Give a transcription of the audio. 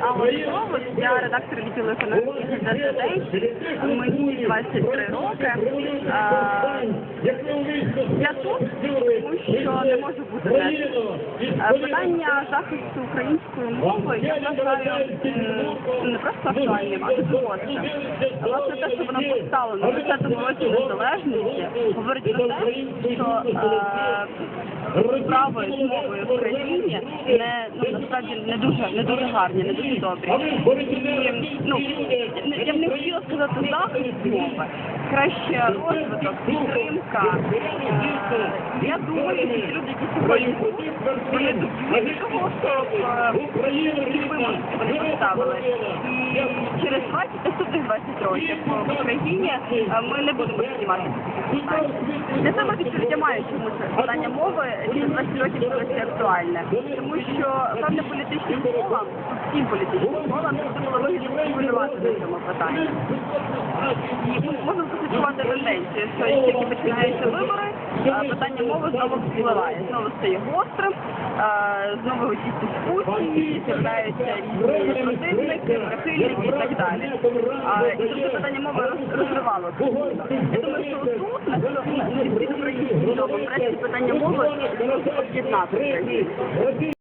Алла Знову, я редактор відділу газети «День». Мені 23 роки. Я тут, тому що не можу бути. Е, Питання захисту української мови я вважаю не просто актуальним, а дуже гострим. Власне, те, що воно постало на 10-му році незалежності, говорить про те, що справи з мовою в країні не ну насправді не дуже не дуже гарні, не дуже добрі. І, ну я б не хотіла сказати захист мови, краще розвиток, підтримка. Е, Я думаю, що ті люди, які сьогодні тут, вони доб'ють того, щоб ці вони поставили. І через 20 наступних 20 років в Україні е, ми не будемо знімати ці. Для себе відчуття маю, чому це питання мови через 20 років досі актуальне. Тому що певне політичним колам, всім політичним колам, це було вигідно спекулювати на цьому питанні. І ми зафіксувати тенденцію, що як тільки починаються вибори, питання мови знову впливає, знову стає гострим, знову ці дискусії, з'являються різні противники, прихильники і так далі. І тобто питання мови роз- розривало. Я думаю, що тут, на на цій українській врешті питання мови зможуть об'єднати країну.